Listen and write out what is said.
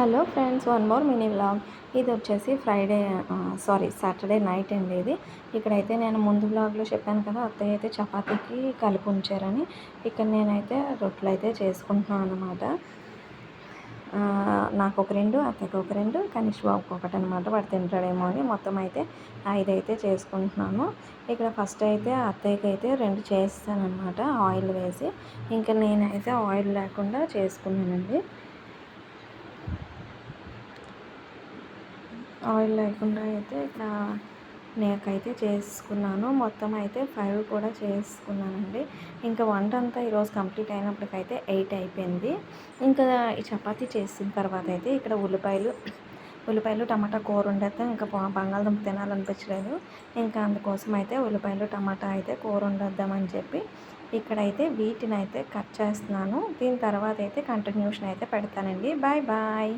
Hello friends one more mini vlog. ఇది వచ్చేసి Friday sorry Saturday night అండి ఇది. ఇక్కడైతే నేను ముందు బ్లాగ్లో చెప్పాను కదా అత్తయ్య అయితే చపాతీకి కలిపి ఉంచారని ఇక్కడ నేనైతే రొట్టెలు అయితే చేసుకుంటున్నాను అనమాట నాకు ఒక రెండు అత్తయ్యకి ఒక రెండు కనిష్ బాబుకి ఒకటి అనమాట వాడు తింటాడేమో అని మొత్తం అయితే ఐదు అయితే చేసుకుంటున్నాను. ఇక్కడ ఫస్ట్ అయితే అత్తయ్యకి అయితే రెండు చేస్తానమాట ఆయిల్ వేసి. ఇంకా నేనైతే ఆయిల్ లేకుండా చేసుకున్నానండి. ఆయిల్ లేకుండా అయితే ఇక్కడ నేకైతే చేసుకున్నాను. మొత్తం అయితే ఫైవ్ కూడా చేసుకున్నానండి. ఇంకా వంట అంతా ఈరోజు కంప్లీట్ అయినప్పటికైతే ఎయిట్ అయిపోయింది. ఇంకా ఈ చపాతీ చేసిన తర్వాత అయితే ఇక్కడ ఉల్లిపాయలు ఉల్లిపాయలు టమాటా కూర వండేస్తే ఇంకా బంగాళదుంప తినాలనిపించలేదు. ఇంకా అందుకోసం అయితే ఉల్లిపాయలు టమాటా అయితే కూర వండేద్దామని చెప్పి ఇక్కడైతే వీటిని అయితే కట్ చేస్తున్నాను. దీని తర్వాత అయితే కంటిన్యూషన్ అయితే పెడతానండి. Bye bye.